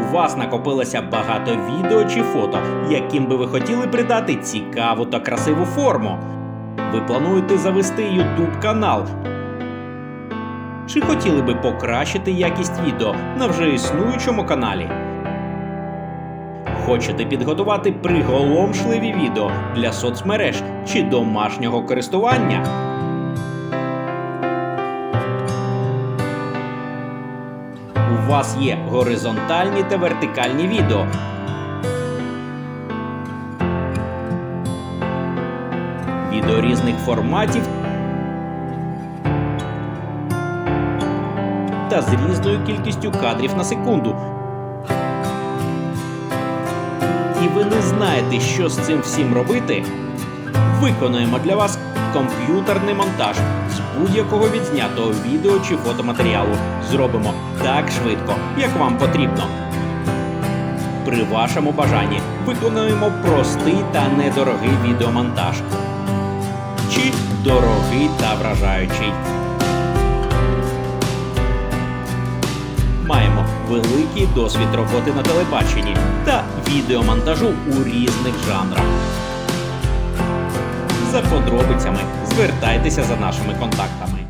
У вас накопилося багато відео чи фото, яким би ви хотіли придати цікаву та красиву форму. Ви плануєте завести YouTube канал. Чи хотіли би покращити якість відео на вже існуючому каналі? Хочете підготувати приголомшливі відео для соцмереж чи домашнього користування? У вас є горизонтальні та вертикальні відео. Відео різних форматів та з різною кількістю кадрів на секунду. І ви не знаєте, що з цим всім робити? Виконуємо для вас комп'ютерний монтаж з будь-якого відзнятого відео чи фотоматеріалу. Зробимо так швидко, як вам потрібно. При вашому бажанні виконуємо простий та недорогий відеомонтаж. Чи дорогий та вражаючий. Маємо великий досвід роботи на телебаченні та відеомонтажу у різних жанрах. За подробицями звертайтеся за нашими контактами.